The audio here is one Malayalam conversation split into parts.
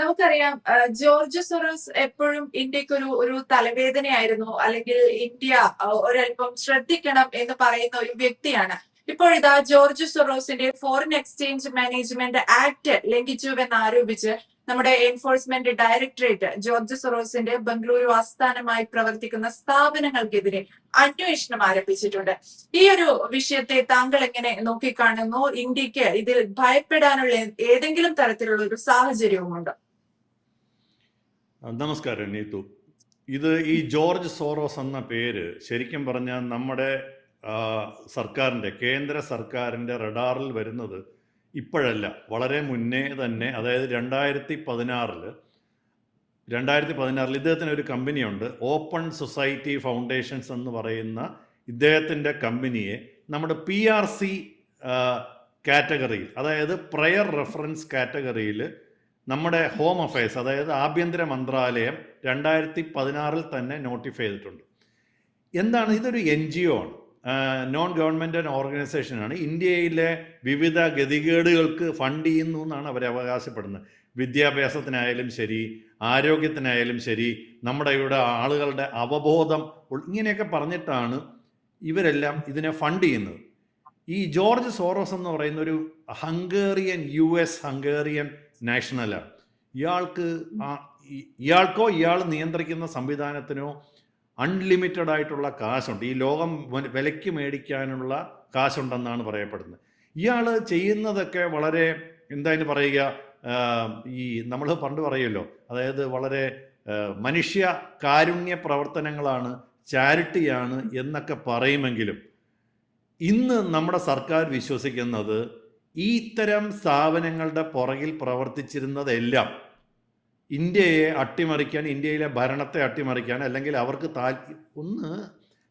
നമുക്കറിയാം ജോർജ് സൊറോസ് എപ്പോഴും ഇന്ത്യയ്ക്ക് ഒരു ഒരു തലവേദനയായിരുന്നു. അല്ലെങ്കിൽ ഇന്ത്യ ഒരല്പം ശ്രദ്ധിക്കണം എന്ന് പറയുന്ന ഒരു വ്യക്തിയാണ്. ഇപ്പോഴിതാ ജോർജ് സൊറോസിന്റെ ഫോറിൻ എക്സ്ചേഞ്ച് മാനേജ്മെന്റ് ആക്ട് ലംഘിച്ചുവെന്ന് ആരോപിച്ച് നമ്മുടെ എൻഫോഴ്സ്മെന്റ് ഡയറക്ടറേറ്റ് ജോർജ് സൊറോസിന്റെ ബംഗളൂരു ആസ്ഥാനമായി പ്രവർത്തിക്കുന്ന സ്ഥാപനങ്ങൾക്കെതിരെ അന്വേഷണം ആരംഭിച്ചിട്ടുണ്ട്. ഈ ഒരു വിഷയത്തെ താങ്കൾ എങ്ങനെ നോക്കിക്കാണുന്നു? ഇന്ത്യയ്ക്ക് ഇതിൽ ഭയപ്പെടാനുള്ള ഏതെങ്കിലും തരത്തിലുള്ള ഒരു സാഹചര്യവുമുണ്ടോ? നമസ്കാരം നീതു. ഇത് ഈ ജോർജ് സോറോസ് എന്ന പേര് ശരിക്കും പറഞ്ഞാൽ നമ്മുടെ സർക്കാരിന്റെ കേന്ദ്ര സർക്കാരിന്റെ റഡാറിൽ വരുന്നത് ഇപ്പോഴല്ല വളരെ മുന്നേ തന്നെ അതായത് രണ്ടായിരത്തി പതിനാറിൽ രണ്ടായിരത്തി പതിനാറിൽ ഇദ്ദേഹത്തിന് ഒരു കമ്പനിയുണ്ട് ഓപ്പൺ സൊസൈറ്റി ഫൗണ്ടേഷൻസ് എന്ന് പറയുന്ന ഇദ്ദേഹത്തിന്റെ കമ്പനിയെ നമ്മുടെ പി ആർ സി കാറ്റഗറിയിൽ അതായത് പ്രയർ റെഫറൻസ് കാറ്റഗറിയിൽ നമ്മുടെ ഹോം അഫയേഴ്സ് അതായത് ആഭ്യന്തര മന്ത്രാലയം രണ്ടായിരത്തി പതിനാറിൽ തന്നെ നോട്ടിഫൈ ചെയ്തിട്ടുണ്ട്. എന്താണ്? ഇതൊരു എൻ ജി ഒ ആണ്. നോൺ ഗവൺമെന്റ് ഓർഗനൈസേഷനാണ് ഇന്ത്യയിലെ വിവിധ ഗതികേടുകൾക്ക് ഫണ്ട് ചെയ്യുന്നു എന്നാണ് അവർ അവകാശപ്പെടുന്നത്. വിദ്യാഭ്യാസത്തിനായാലും ശരി ആരോഗ്യത്തിനായാലും ശരി നമ്മുടെ ഇവിടെ ആളുകളുടെ അവബോധം ഇങ്ങനെയൊക്കെ പറഞ്ഞിട്ടാണ് ഇവരെല്ലാം ഇതിനെ ഫണ്ട് ചെയ്യുന്നത്. ഈ ജോർജ് സോറോസ് എന്ന് പറയുന്ന ഒരു ഹംഗേറിയൻ യു എസ് ഹംഗേറിയൻ നാഷണലാണ് ഇയാൾക്ക് ഇയാൾക്കോ ഇയാൾ നിയന്ത്രിക്കുന്ന സംവിധാനത്തിനോ അൺലിമിറ്റഡ് ആയിട്ടുള്ള കാശുണ്ട്. ഈ ലോകം വിലയ്ക്ക് മേടിക്കാനുള്ള കാശുണ്ടെന്നാണ് പറയപ്പെടുന്നത്. ഇയാൾ ചെയ്യുന്നതൊക്കെ വളരെ എന്തായാലും പറയുക ഈ നമ്മൾ പണ്ട് പറയുമല്ലോ അതായത് വളരെ മനുഷ്യ കാരുണ്യ പ്രവർത്തനങ്ങളാണ് ചാരിറ്റിയാണ് എന്നൊക്കെ പറയുമെങ്കിലും ഇന്ന് നമ്മുടെ സർക്കാർ വിശ്വസിക്കുന്നത് ഈ ഇത്തരം സ്ഥാപനങ്ങളുടെ പുറകിൽ പ്രവർത്തിച്ചിരുന്നതെല്ലാം ഇന്ത്യയെ അട്ടിമറിക്കാൻ ഇന്ത്യയിലെ ഭരണത്തെ അട്ടിമറിക്കാൻ അല്ലെങ്കിൽ അവർക്ക് താൽ ഒന്ന്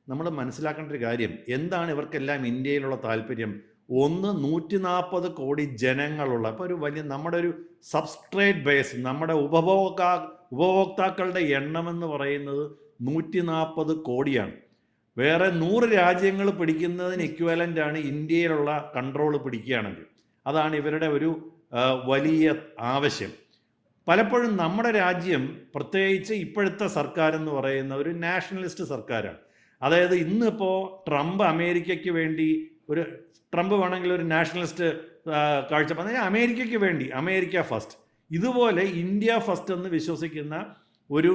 നമ്മൾ മനസ്സിലാക്കേണ്ട ഒരു കാര്യം എന്താണ് ഇവർക്കെല്ലാം ഇന്ത്യയിലുള്ള താല്പര്യം? ഒന്ന് നൂറ്റി നാൽപ്പത് കോടി ജനങ്ങളുള്ള ഇപ്പോൾ ഒരു വലിയ നമ്മുടെ ഒരു സബ്സ്ട്രേറ്റ് ബേസ് നമ്മുടെ ഉപഭോക്താ ഉപഭോക്താക്കളുടെ എണ്ണം എന്ന് പറയുന്നത് നൂറ്റി നാൽപ്പത് കോടിയാണ്. വേറെ നൂറ് രാജ്യങ്ങൾ പിടിക്കുന്നതിന് ഇക്വലന്റ് ആണ് ഇന്ത്യയിലുള്ള കൺട്രോൾ പിടിക്കുകയാണെങ്കിൽ. അതാണ് ഇവരുടെ ഒരു വലിയ ആവശ്യം. പലപ്പോഴും നമ്മുടെ രാജ്യം പ്രത്യേകിച്ച് ഇപ്പോഴത്തെ സർക്കാർ എന്ന് പറയുന്ന ഒരു നാഷണലിസ്റ്റ് സർക്കാരാണ്. അതായത് ഇന്നിപ്പോൾ ട്രംപ് അമേരിക്കയ്ക്ക് വേണ്ടി ഒരു ട്രംപ് വേണമെങ്കിൽ ഒരു നാഷണലിസ്റ്റ് കാഴ്ച കാഴ്ചപ്പാട്. അമേരിക്കയ്ക്ക് വേണ്ടി അമേരിക്ക ഫസ്റ്റ്. ഇതുപോലെ ഇന്ത്യ ഫസ്റ്റ് എന്ന് വിശ്വസിക്കുന്ന ഒരു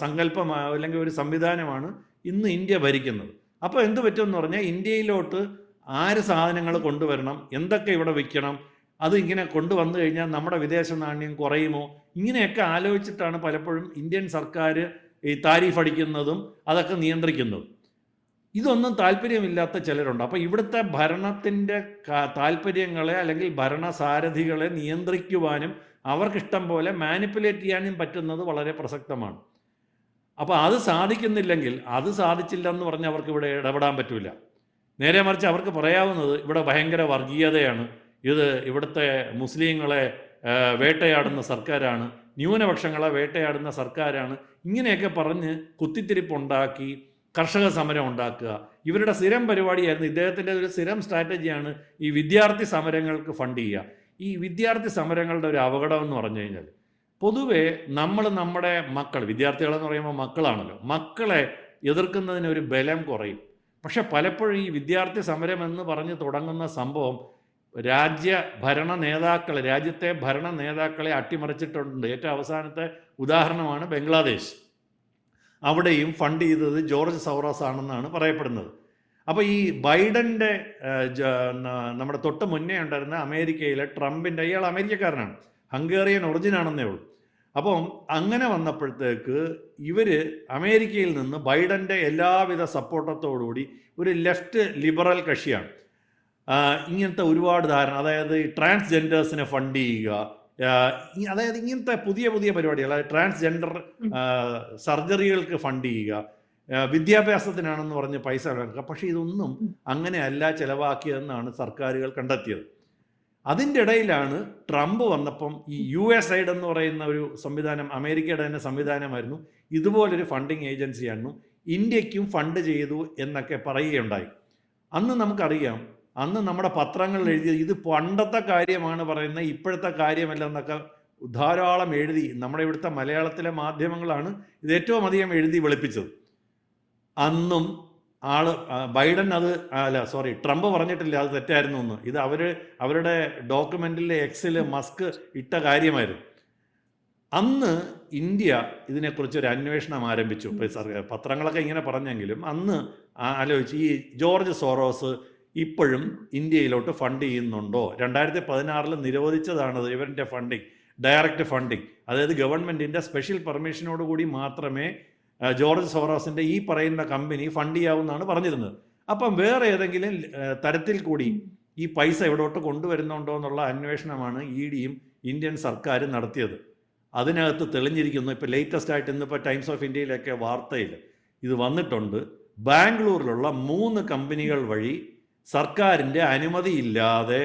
സങ്കല്പം അല്ലെങ്കിൽ ഒരു സംവിധാനമാണ് ഇന്ന് ഇന്ത്യ ഭരിക്കുന്നത്. അപ്പോൾ എന്ത് പറ്റുമെന്ന് പറഞ്ഞാൽ ഇന്ത്യയിലോട്ട് ആര് സാധനങ്ങൾ കൊണ്ടുവരണം? എന്തൊക്കെ ഇവിടെ വിൽക്കണം? അത് ഇങ്ങനെ കൊണ്ടുവന്നു കഴിഞ്ഞാൽ നമ്മുടെ വിദേശ നാണ്യം കുറയുമോ? ഇങ്ങനെയൊക്കെ ആലോചിച്ചിട്ടാണ് പലപ്പോഴും ഇന്ത്യൻ സർക്കാർ ഈ താരിഫ് അടിക്കുന്നതും അതൊക്കെ നിയന്ത്രിക്കുന്നതും. ഇതൊന്നും താല്പര്യമില്ലാത്ത ചിലരുണ്ട്. അപ്പോൾ ഇവിടുത്തെ ഭരണത്തിന്റെ താല്പര്യങ്ങളെ അല്ലെങ്കിൽ ഭരണസാരഥികളെ നിയന്ത്രിക്കുവാനും അവർക്കിഷ്ടം പോലെ മാനിപ്പുലേറ്റ് ചെയ്യാനും പറ്റുന്നത് വളരെ പ്രസക്തമാണ്. അപ്പോൾ അത് സാധിക്കുന്നില്ലെങ്കിൽ അത് സാധിച്ചില്ല എന്ന് പറഞ്ഞ് അവർക്ക് ഇവിടെ ഇടപെടാൻ പറ്റില്ല നേരെ മറിച്ച് അവർക്ക് പറയാവുന്നത് ഇവിടെ ഭയങ്കര വർഗീയതയാണ്. ഇത് ഇവിടുത്തെ മുസ്ലിങ്ങളെ വേട്ടയാടുന്ന സർക്കാരാണ്. ന്യൂനപക്ഷങ്ങളെ വേട്ടയാടുന്ന സർക്കാരാണ്. ഇങ്ങനെയൊക്കെ പറഞ്ഞ് കുത്തിത്തിരിപ്പുണ്ടാക്കി കർഷക സമരം ഉണ്ടാക്കുക. ഇവരുടെ സ്ഥിരം പരിപാടിയായിരുന്നു. ഇദ്ദേഹത്തിന്റെ ഒരു സ്ഥിരം സ്ട്രാറ്റജിയാണ് ഈ വിദ്യാർത്ഥി സമരങ്ങൾക്ക് ഫണ്ട് ചെയ്യുക. ഈ വിദ്യാർത്ഥി സമരങ്ങളുടെ ഒരു അപകടം എന്ന് പറഞ്ഞു കഴിഞ്ഞാൽ പൊതുവേ നമ്മൾ നമ്മുടെ മക്കൾ വിദ്യാർത്ഥികളെന്ന് പറയുമ്പോൾ മക്കളാണല്ലോ. മക്കളെ എതിർക്കുന്നതിന് ഒരു ബലം കുറയും. പക്ഷെ പലപ്പോഴും ഈ വിദ്യാർത്ഥി സമരം എന്ന് പറഞ്ഞ് തുടങ്ങുന്ന സംഭവം രാജ്യ ഭരണ നേതാക്കളെ രാജ്യത്തെ ഭരണ നേതാക്കളെ അട്ടിമറിച്ചിട്ടുണ്ട്. ഏറ്റവും അവസാനത്തെ ഉദാഹരണമാണ് ബംഗ്ലാദേശ്. അവിടെയും ഫണ്ട് ചെയ്തത് ജോർജ് സൗറാസ് ആണെന്നാണ് പറയപ്പെടുന്നത്. അപ്പോൾ ഈ ബൈഡന്റെ നമ്മുടെ തൊട്ട് മുന്നേ ഉണ്ടായിരുന്ന അമേരിക്കയിലെ ട്രംപിന്റെ ഇയാൾ അമേരിക്കക്കാരനാണ്. ഹംഗേറിയൻ ഒറിജിൻ ആണെന്നേ ഉള്ളൂ. അപ്പം അങ്ങനെ വന്നപ്പോഴത്തേക്ക് ഇവർ അമേരിക്കയിൽ നിന്ന് ബൈഡന്റെ എല്ലാവിധ സപ്പോർട്ടത്തോടുകൂടി ഒരു ലെഫ്റ്റ് ലിബറൽ കക്ഷിയാണ്. ഇങ്ങനത്തെ ഒരുപാട് ധാരണ അതായത് ട്രാൻസ്ജെൻഡേഴ്സിനെ ഫണ്ട് ചെയ്യുക അതായത് ഇങ്ങനത്തെ പുതിയ പുതിയ പരിപാടികൾ അതായത് ട്രാൻസ്ജെൻഡർ സർജറികൾക്ക് ഫണ്ട് ചെയ്യുക വിദ്യാഭ്യാസത്തിനാണെന്ന് പറഞ്ഞ് പൈസ പക്ഷേ ഇതൊന്നും അങ്ങനെയല്ല ചിലവാക്കിയതെന്നാണ് സർക്കാരുകൾ കണ്ടെത്തിയത്. അതിന്റെ ഇടയിലാണ് ട്രംപ് വന്നപ്പം ഈ യു എസ് ഐഡ് എന്ന് പറയുന്ന ഒരു സംവിധാനം അമേരിക്കയുടെ തന്നെ സംവിധാനമായിരുന്നു. ഇതുപോലൊരു ഫണ്ടിങ് ഏജൻസിയായിരുന്നു. ഇന്ത്യക്കും ഫണ്ട് ചെയ്തു എന്നൊക്കെ പറയുകയുണ്ടായി. അന്ന് നമുക്കറിയാം അന്ന് നമ്മുടെ പത്രങ്ങളിൽ എഴുതിയത് ഇത് പണ്ടത്തെ കാര്യമാണ് പറയുന്നത് ഇപ്പോഴത്തെ കാര്യമല്ല എന്നൊക്കെ ധാരാളം എഴുതി നമ്മുടെ ഇവിടുത്തെ മലയാളത്തിലെ മാധ്യമങ്ങളാണ് ഇത് ഏറ്റവും അധികം എഴുതി വെളുപ്പിച്ചത്. അന്നും ആൾ ബൈഡൻ അത് അല്ല സോറി ട്രംപ് പറഞ്ഞിട്ടില്ല അത് തെറ്റായിരുന്നു എന്ന്. ഇത് അവർ അവരുടെ ഡോക്യുമെന്റിലെ എക്സിൽ മസ്ക് ഇട്ട കാര്യമായിരുന്നു. അന്ന് ഇന്ത്യ ഇതിനെക്കുറിച്ച് ഒരു അന്വേഷണം ആരംഭിച്ചു. പത്രങ്ങളൊക്കെ ഇങ്ങനെ പറഞ്ഞെങ്കിലും അന്ന് ആലോചിച്ച് ഈ ജോർജ് സോറോസ് ഇപ്പോഴും ഇന്ത്യയിലോട്ട് ഫണ്ട് ചെയ്യുന്നുണ്ടോ? രണ്ടായിരത്തി പതിനാറിൽ നിരോധിച്ചതാണത് ഇവരുടെ ഫണ്ടിങ് ഡയറക്റ്റ് ഫണ്ടിങ്. അതായത് ഗവൺമെന്റിന്റെ സ്പെഷ്യൽ പെർമിഷനോട് കൂടി മാത്രമേ ജോർജ് സോറോസിന്റെ ഈ പറയുന്ന കമ്പനി ഫണ്ട് ചെയ്യാവുന്നതാണ് പറഞ്ഞിരുന്നത്. അപ്പം വേറെ ഏതെങ്കിലും തരത്തിൽ കൂടി ഈ പൈസ എവിടോട്ട് കൊണ്ടുവരുന്നുണ്ടോ എന്നുള്ള അന്വേഷണമാണ് ഇ ഡിയും ഇന്ത്യൻ സർക്കാരും നടത്തിയത്. അതിനകത്ത് തെളിഞ്ഞിരിക്കുന്നു ഇപ്പോൾ ലേറ്റസ്റ്റ് ആയിട്ട് ഇന്നിപ്പോൾ ടൈംസ് ഓഫ് ഇന്ത്യയിലൊക്കെ വാർത്തയിൽ ഇത് വന്നിട്ടുണ്ട്. ബാംഗ്ലൂരിലുള്ള മൂന്ന് കമ്പനികൾ വഴി സർക്കാരിന്റെ അനുമതിയില്ലാതെ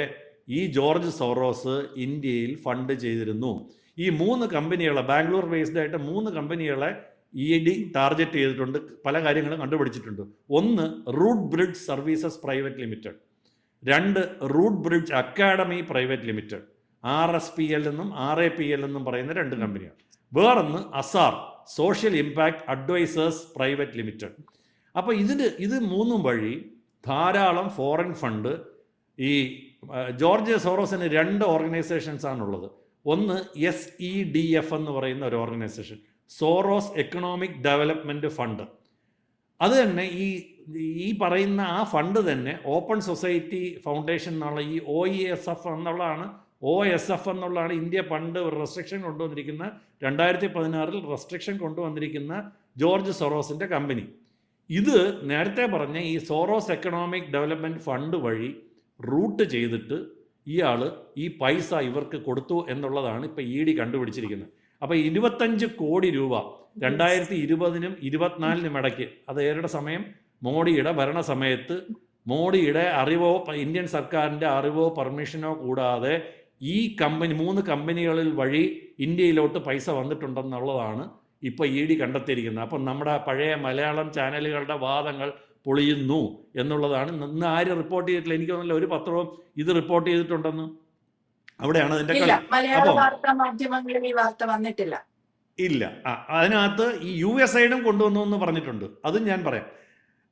ഈ ജോർജ് സോറോസ് ഇന്ത്യയിൽ ഫണ്ട് ചെയ്തിരുന്നു. ഈ മൂന്ന് കമ്പനികളെ ബാംഗ്ലൂർ ബേസ്ഡ് ആയിട്ട് മൂന്ന് കമ്പനികളെ ഇ ഡി ടാർഗറ്റ് ചെയ്തിട്ടുണ്ട് പല കാര്യങ്ങളും കണ്ടുപിടിച്ചിട്ടുണ്ട്. ഒന്ന് root bridge services private limited രണ്ട് root bridge academy private limited R S P L എന്നും ആർ എ പി എൽ എന്നും പറയുന്ന രണ്ട് കമ്പനിയാണ്. വേറൊന്ന് Asar social impact advisors private limited അപ്പോൾ ഇതിന് ഇത് മൂന്നും വഴി ധാരാളം ഫോറിൻ ഫണ്ട് ഈ ജോർജ് സോറോസിന് രണ്ട് ഓർഗനൈസേഷൻസ് ആണുള്ളത്. ഒന്ന് എസ് ഇ ഡി എഫ് എന്ന് പറയുന്ന ഒരു organisation Soros economic development fund അത് തന്നെ ഈ ഈ പറയുന്ന ആ ഫണ്ട് തന്നെ ഓപ്പൺ സൊസൈറ്റി ഫൗണ്ടേഷൻ എന്നുള്ള ഈ ഒ ഇ എസ് എഫ് എന്നുള്ളതാണ് ഒ എസ് എഫ് എന്നുള്ളതാണ് ഇന്ത്യ പണ്ട് റെസ്ട്രിക്ഷൻ കൊണ്ടുവന്നിരിക്കുന്ന രണ്ടായിരത്തി പതിനാറിൽ റെസ്ട്രിക്ഷൻ കൊണ്ടുവന്നിരിക്കുന്ന ജോർജ് സൊറോസിന്റെ കമ്പനി ഇത് നേരത്തെ പറഞ്ഞ ഈ സോറോസ് എക്കണോമിക് ഡെവലപ്മെന്റ് ഫണ്ട് വഴി റൂട്ട് ചെയ്തിട്ട് ഇയാൾ ഈ പൈസ ഇവർക്ക് കൊടുത്തു എന്നുള്ളതാണ് ഇപ്പോൾ ഇ ഡി കണ്ടുപിടിച്ചിരിക്കുന്നത്. അപ്പോൾ ഇരുപത്തഞ്ച് കോടി രൂപ രണ്ടായിരത്തി ഇരുപതിനും ഇരുപത്തിനാലിനും ഇടയ്ക്ക്. അത് ഏരുടെ സമയം? മോഡിയുടെ ഭരണസമയത്ത്. മോഡിയുടെ അറിവോ ഇന്ത്യൻ സർക്കാരിന്റെ അറിവോ പെർമിഷനോ കൂടാതെ ഈ കമ്പനി മൂന്ന് കമ്പനികളിൽ വഴി ഇന്ത്യയിലോട്ട് പൈസ വന്നിട്ടുണ്ടെന്നുള്ളതാണ് ഇപ്പോൾ ഇ ഡി കണ്ടെത്തിയിരിക്കുന്നത്. അപ്പം നമ്മുടെ പഴയ മലയാളം ചാനലുകളുടെ വാദങ്ങൾ പൊളിയുന്നു എന്നുള്ളതാണ്. ഇന്ന് ആര് റിപ്പോർട്ട് ചെയ്തിട്ടില്ല? എനിക്ക് തോന്നുന്നില്ല ഒരു പത്രവും ഇത് റിപ്പോർട്ട് ചെയ്തിട്ടുണ്ടെന്ന്. അവിടെയാണ് അതിന്റെ കളി. മലയാള വാർത്താ മാധ്യമങ്ങളിൽ ഈ വാർത്ത വന്നിട്ടില്ല. ഇല്ല. ആ, അതിനകത്ത് ഈ യു എസ് ഐഡും കൊണ്ടുവന്നു എന്ന് പറഞ്ഞിട്ടുണ്ട്. അതും ഞാൻ പറയാം.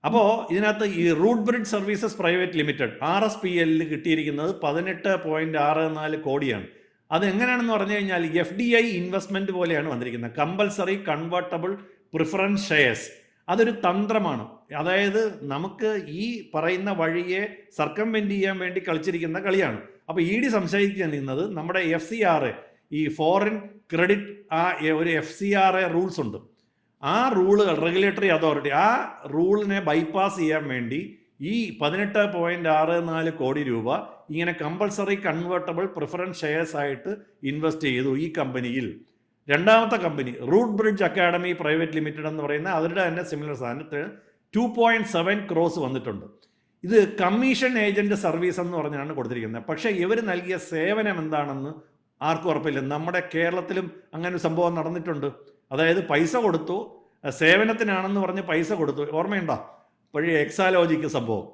അപ്പോൾ ഇതിനകത്ത് ഈ root bridge services private limited R S P എല്ലിൽ കിട്ടിയിരിക്കുന്നത് പതിനെട്ട് പോയിന്റ് ആറ് നാല് കോടിയാണ്. അത് എങ്ങനെയാണെന്ന് പറഞ്ഞു കഴിഞ്ഞാൽ എഫ് ഡി ഐ ഇൻവെസ്റ്റ്മെന്റ് പോലെയാണ് വന്നിരിക്കുന്നത്. Compulsory convertible preference shares. അതൊരു തന്ത്രമാണ്. അതായത് നമുക്ക് ഈ പറയുന്ന വഴിയെ സർക്കംവെന്റ് ചെയ്യാൻ വേണ്ടി കളിച്ചിരിക്കുന്ന കളിയാണ്. അപ്പോൾ ഇ ഡി സംശയിക്കുന്നത് നമ്മുടെ എഫ് സി ആർ എ ഈ ഫോറിൻ ക്രെഡിറ്റ് ആ ഒരു F C R A rules ഉണ്ട്. ആ റൂളുകൾ റെഗുലേറ്ററി അതോറിറ്റി ആ റൂളിനെ ബൈപ്പാസ് ചെയ്യാൻ വേണ്ടി ഈ പതിനെട്ട് പോയിന്റ് ആറ് നാല് കോടി രൂപ ഇങ്ങനെ കമ്പൾസറി കൺവേർട്ടബിൾ പ്രിഫറൻസ് ഷെയർസ് ആയിട്ട് ഇൻവെസ്റ്റ് ചെയ്തു ഈ കമ്പനിയിൽ രണ്ടാമത്തെ company root bridge academy private limited എന്ന് പറയുന്ന അവരുടെ തന്നെ സിമിലർ സാധനത്തിന് ടു പോയിന്റ് സെവൻ ക്രോസ് വന്നിട്ടുണ്ട്. ഇത് കമ്മീഷൻ ഏജന്റ് സർവീസ് എന്ന് പറഞ്ഞാണ് കൊടുത്തിരിക്കുന്നത്. പക്ഷേ ഇവർ നൽകിയ സേവനം എന്താണെന്ന് ആർക്കും ഉറപ്പില്ല. നമ്മുടെ കേരളത്തിലും അങ്ങനെ ഒരു സംഭവം നടന്നിട്ടുണ്ട്. അതായത് പൈസ കൊടുത്തു സേവനത്തിനാണെന്ന് പറഞ്ഞ് പൈസ കൊടുത്തു. ഓർമ്മയുണ്ടോ? പഴയ എക്സാലോജിക്ക് സംഭവം.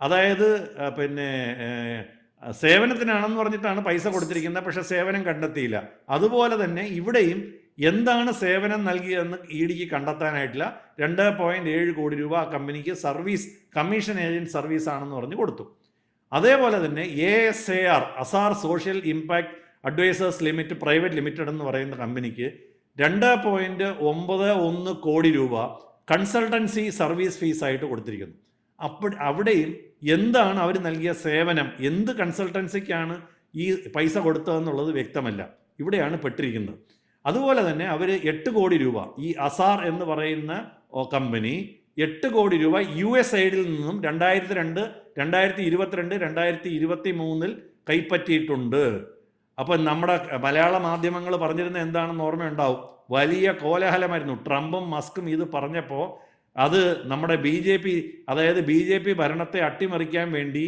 അതായത് പിന്നെ സേവനത്തിനാണെന്ന് പറഞ്ഞിട്ടാണ് പൈസ കൊടുത്തിരിക്കുന്നത് പക്ഷെ സേവനം കണ്ടെത്തിയില്ല. അതുപോലെ തന്നെ ഇവിടെയും എന്താണ് സേവനം നൽകിയതെന്ന് ഇ ഡിക്ക് കണ്ടെത്താനായിട്ടില്ല. രണ്ട് പോയിന്റ് ഏഴ് കോടി രൂപ ആ കമ്പനിക്ക് സർവീസ് കമ്മീഷൻ ഏജന്റ് സർവീസ് ആണെന്ന് പറഞ്ഞ് കൊടുത്തു. അതേപോലെ തന്നെ A S A R Asar social impact advisors limit private limited എന്ന് പറയുന്ന കമ്പനിക്ക് രണ്ട് പോയിന്റ് ഒമ്പത് ഒന്ന് കോടി രൂപ കൺസൾട്ടൻസി സർവീസ് ഫീസായിട്ട് കൊടുത്തിരിക്കുന്നു. അപ്പോൾ അവിടെയും എന്താണ് അവർ നൽകിയ സേവനം? എന്ത് കൺസൾട്ടൻസിക്കാണ് ഈ പൈസ കൊടുത്തതെന്നുള്ളത് വ്യക്തമല്ല. ഇവിടെയാണ് പെട്ടിരിക്കുന്നത്. അതുപോലെ തന്നെ അവർ എട്ട് കോടി രൂപ ഈ അസാർ എന്ന് പറയുന്ന കമ്പനി എട്ട് കോടി രൂപ യു എസ് ഐഡിൽ നിന്നും രണ്ടായിരത്തി രണ്ട് രണ്ടായിരത്തി ഇരുപത്തിരണ്ട് രണ്ടായിരത്തി ഇരുപത്തി മൂന്നിൽ കൈപ്പറ്റിയിട്ടുണ്ട്. അപ്പം നമ്മുടെ മലയാള മാധ്യമങ്ങൾ പറഞ്ഞിരുന്ന എന്താണെന്ന് ഓർമ്മയുണ്ടാവും? വലിയ കോലാഹലമായിരുന്നു. ട്രംപും മസ്കും ഇത് പറഞ്ഞപ്പോൾ അത് നമ്മുടെ ബി ജെ പി അതായത് ബി ജെ പി ഭരണത്തെ അട്ടിമറിക്കാൻ വേണ്ടി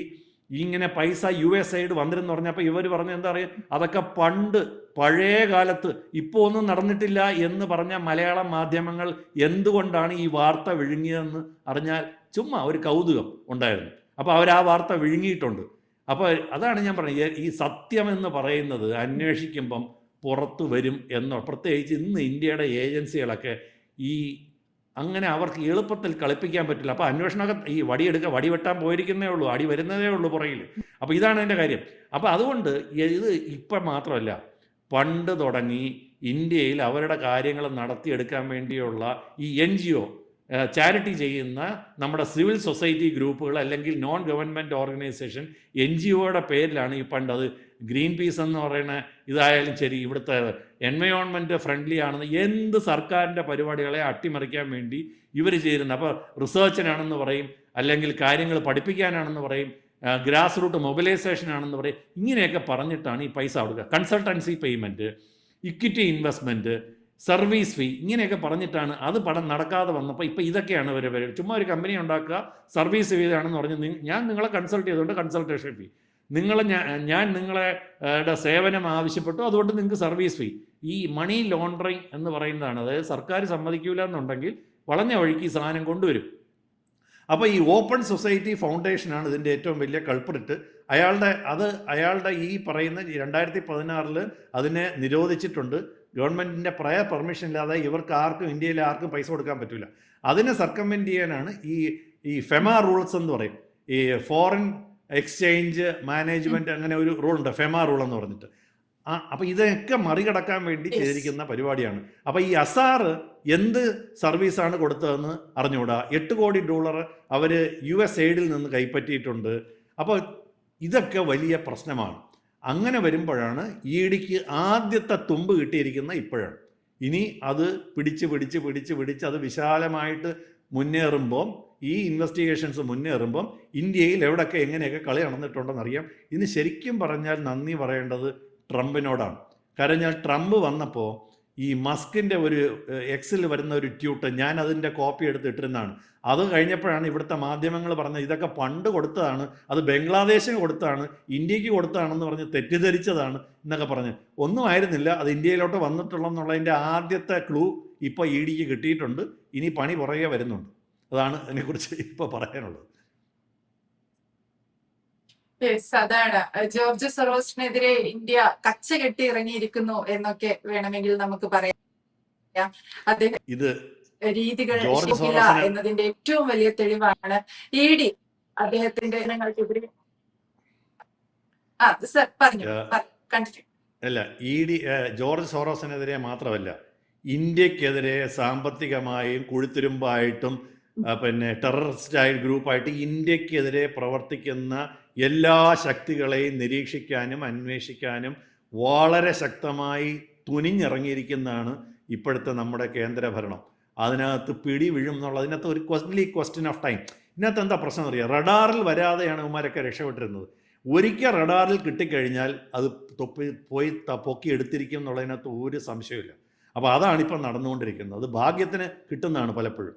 ഇങ്ങനെ പൈസ യു എസ് ഐഡ് വന്നിരുന്നു പറഞ്ഞപ്പോൾ ഇവർ പറഞ്ഞ എന്താ പറയുക അതൊക്കെ പണ്ട് പഴയ കാലത്ത് ഇപ്പോൾ ഒന്നും നടന്നിട്ടില്ല എന്ന് പറഞ്ഞ മലയാള മാധ്യമങ്ങൾ എന്തുകൊണ്ടാണ് ഈ വാർത്ത വിഴുങ്ങിയതെന്ന് അറിഞ്ഞാൽ ചുമ്മാ ഒരു കൗതുകം ഉണ്ടായിരുന്നു. അപ്പോൾ അവർ ആ വാർത്ത വിഴുങ്ങിയിട്ടുണ്ട്. അപ്പോൾ അതാണ് ഞാൻ പറഞ്ഞത് ഈ സത്യം എന്ന് പറയുന്നത് അന്വേഷിക്കുമ്പം പുറത്തു വരും എന്നോ പ്രത്യേകിച്ച് ഇന്ന് ഇന്ത്യയുടെ ഏജൻസികളൊക്കെ ഈ അങ്ങനെ അവർക്ക് എളുപ്പത്തിൽ കളിപ്പിക്കാൻ പറ്റില്ല. അപ്പോൾ അന്വേഷണമൊക്കെ ഈ വടിയെടുക്കുക വടി വെട്ടാൻ പോയിരിക്കുന്നേ ഉള്ളൂ അടി വരുന്നതേ ഉള്ളൂ പുറകിൽ. അപ്പോൾ ഇതാണ് എന്റെ കാര്യം. അപ്പോൾ അതുകൊണ്ട് ഇത് ഇപ്പം മാത്രമല്ല പണ്ട് തുടങ്ങി ഇന്ത്യയിൽ അവരുടെ കാര്യങ്ങൾ നടത്തിയെടുക്കാൻ വേണ്ടിയുള്ള ഈ എൻ ജി ഒ ചാരിറ്റി ചെയ്യുന്ന നമ്മുടെ സിവിൽ സൊസൈറ്റി ഗ്രൂപ്പുകൾ അല്ലെങ്കിൽ non government organisation N G ഒയുടെ പേരിലാണ് ഈ പണ്ട് അത്. ഗ്രീൻ പീസ് എന്ന് പറയുന്ന ഇതായാലും ശരി ഇവിടുത്തെ എൻവയോൺമെന്റ് ഫ്രണ്ട്ലി ആണെന്ന് എന്ത് സർക്കാരിന്റെ പരിപാടികളെ അട്ടിമറിക്കാൻ വേണ്ടി ഇവർ ചേരുന്നത് അപ്പോൾ റിസർച്ചിനാണെന്ന് പറയും അല്ലെങ്കിൽ കാര്യങ്ങൾ പഠിപ്പിക്കാനാണെന്ന് പറയും ഗ്രാസ് റൂട്ട് മൊബിലൈസേഷൻ ആണെന്ന് പറയും ഇങ്ങനെയൊക്കെ പറഞ്ഞിട്ടാണ് ഈ പൈസ കൊടുക്കുക. Consultancy payment equity investment service fee ഇങ്ങനെയൊക്കെ പറഞ്ഞിട്ടാണ് അത് പടം നടക്കാതെ വന്നപ്പോൾ ഇപ്പോൾ ഇതൊക്കെയാണ് ഇവർ വരും ചുമ്മാ ഒരു കമ്പനി ഉണ്ടാക്കുക സർവീസ് ഫീതാണെന്ന് പറഞ്ഞ് ഞാൻ നിങ്ങളെ കൺസൾട്ട് ചെയ്തുകൊണ്ട് കൺസൾട്ടേഷൻ ഫീ നിങ്ങൾ ഞാൻ നിങ്ങളെ ടെ സേവനം ആവശ്യപ്പെട്ടു അതുകൊണ്ട് നിങ്ങൾക്ക് സർവീസ് ഫീ ഈ മണി ലോണ്ടറിങ് എന്ന് പറയുന്നതാണ്. അതായത് സർക്കാർ സമ്മതിക്കില്ല എന്നുണ്ടെങ്കിൽ വളഞ്ഞ വഴിക്ക് ഈ സാധനം കൊണ്ടുവരും. അപ്പോൾ ഈ ഓപ്പൺ സൊസൈറ്റി ഫൗണ്ടേഷനാണ് ഇതിന്റെ ഏറ്റവും വലിയ കൾപ്പിട്ട് അയാളുടെ അത് അയാളുടെ ഈ പറയുന്ന രണ്ടായിരത്തി പതിനാറിൽ അതിനെ നിരോധിച്ചിട്ടുണ്ട്. ഗവൺമെന്റിന്റെ പ്രയർ പെർമിഷൻ ഇല്ലാതെ ഇവർക്ക് ആർക്കും ഇന്ത്യയിലെ ആർക്കും പൈസ കൊടുക്കാൻ പറ്റില്ല അതിനെ സർക്കംവെന്റ് ചെയ്യാനാണ് ഈ ഈ ഫെമ റൂൾസ് എന്ന് പറയും. ഈ ഫോറിൻ എക്സ്ചേഞ്ച് മാനേജ്മെന്റ് അങ്ങനെ ഒരു റൂളുണ്ട് ഫെമ റൂൾ എന്ന് പറഞ്ഞിട്ട്. ആ അപ്പോൾ ഇതൊക്കെ മറികടക്കാൻ വേണ്ടി ചെയ്തിരിക്കുന്ന പരിപാടിയാണ്. അപ്പോൾ ഈ അസാറ് എന്ത് സർവീസാണ് കൊടുത്തതെന്ന് അറിഞ്ഞുകൂടാ. എട്ട് കോടി ഡോളർ അവർ യു എസ് എയ്ഡിൽ നിന്ന് കൈപ്പറ്റിയിട്ടുണ്ട്. അപ്പോൾ ഇതൊക്കെ വലിയ പ്രശ്നമാണ്. അങ്ങനെ വരുമ്പോഴാണ് ഇ ഡിക്ക് ആദ്യത്തെ തുമ്പ് കിട്ടിയിരിക്കുന്ന ഇപ്പോഴാണ്. ഇനി അത് പിടിച്ച് പിടിച്ച് പിടിച്ച് പിടിച്ച് അത് വിശാലമായിട്ട് മുന്നേറുമ്പം ഈ ഇൻവെസ്റ്റിഗേഷൻസ് മുന്നേറുമ്പം ഇന്ത്യയിൽ എവിടെയൊക്കെ എങ്ങനെയൊക്കെ കളി നടന്നിട്ടുണ്ടെന്ന് അറിയാം ഇനി ശരിക്കും പറഞ്ഞാൽ നന്ദി പറയേണ്ടത് ട്രംപിനോടാണ്. കാരണം ഞാൻ ട്രംപ് വന്നപ്പോൾ ഈ മസ്കിന്റെ ഒരു എക്സിൽ വരുന്ന ഒരു ട്യൂട്ട് ഞാൻ അതിന്റെ കോപ്പി എടുത്ത് ഇട്ടിരുന്നതാണ് അത് കഴിഞ്ഞപ്പോഴാണ് ഇവിടുത്തെ മാധ്യമങ്ങൾ പറഞ്ഞത് ഇതൊക്കെ പണ്ട് കൊടുത്തതാണ് അത് ബംഗ്ലാദേശിന് കൊടുത്തതാണ് ഇന്ത്യയ്ക്ക് കൊടുത്തതാണെന്ന് പറഞ്ഞ് തെറ്റിദ്ധരിച്ചതാണ് എന്നൊക്കെ പറഞ്ഞ്. ഒന്നും ആയിരുന്നില്ല അത് ഇന്ത്യയിലോട്ട് വന്നിട്ടുള്ളതെന്നുള്ളതിന്റെ ആദ്യത്തെ ക്ലൂ ഇപ്പോൾ ഇ ഡിക്ക് കിട്ടിയിട്ടുണ്ട്. ഇനി പണി പുറകെ വരുന്നുണ്ട്. അതാണ് അതിനെക്കുറിച്ച് ഇപ്പോൾ പറയാനുള്ളത്. Yes, അതാണ് ജോർജ് സൊറോസിനെതിരെ ഇന്ത്യ കച്ച കെട്ടി ഇറങ്ങിയിരിക്കുന്നു എന്നൊക്കെ വേണമെങ്കിൽ നമുക്ക് പറയാം. അദ്ദേഹം ഇത് രീതികൾ ശരിയില്ല എന്നതിന്റെ ഏറ്റവും വലിയ തെളിവാണ്. ഇ ഡി അദ്ദേഹത്തിന്റെ ജനങ്ങൾക്കെതിരെ ആ സർ പറഞ്ഞു. കണ്ടിന്യൂ അല്ല ഇ ഡി ജോർജ് സോറോസിനെതിരെ മാത്രമല്ല ഇന്ത്യക്കെതിരെ സാമ്പത്തികമായും കുഴിത്തുരുമ്പായിട്ടും പിന്നെ ടെററിസ്റ്റായ ഗ്രൂപ്പായിട്ട് ഇന്ത്യക്കെതിരെ പ്രവർത്തിക്കുന്ന എല്ലാ ശക്തികളെയും നിരീക്ഷിക്കാനും അന്വേഷിക്കാനും വളരെ ശക്തമായി തുനിഞ്ഞിറങ്ങിയിരിക്കുന്നതാണ് ഇപ്പോഴത്തെ നമ്മുടെ കേന്ദ്ര ഭരണം അതിനകത്ത് പിടി വീഴും എന്നുള്ള അതിനകത്ത് ഒരു ക്വസ്റ്റ്ലി ക്വസ്റ്റ്യൻ ഓഫ് ടൈം ഇതിനകത്ത് എന്താ പ്രശ്നം അറിയാം റഡാറിൽ വരാതെയാണ് ഇവന്മാരൊക്കെ രക്ഷപ്പെട്ടിരുന്നത്. ഒരിക്കൽ റഡാറിൽ കിട്ടിക്കഴിഞ്ഞാൽ അത് തൊപ്പി പോയി പൊക്കി എടുത്തിരിക്കും എന്നുള്ളതിനകത്ത് ഒരു സംശയമില്ല അപ്പോൾ അതാണ് ഇപ്പം നടന്നുകൊണ്ടിരിക്കുന്നത്. അത് ഭാഗ്യത്തിന് കിട്ടുന്നതാണ് പലപ്പോഴും.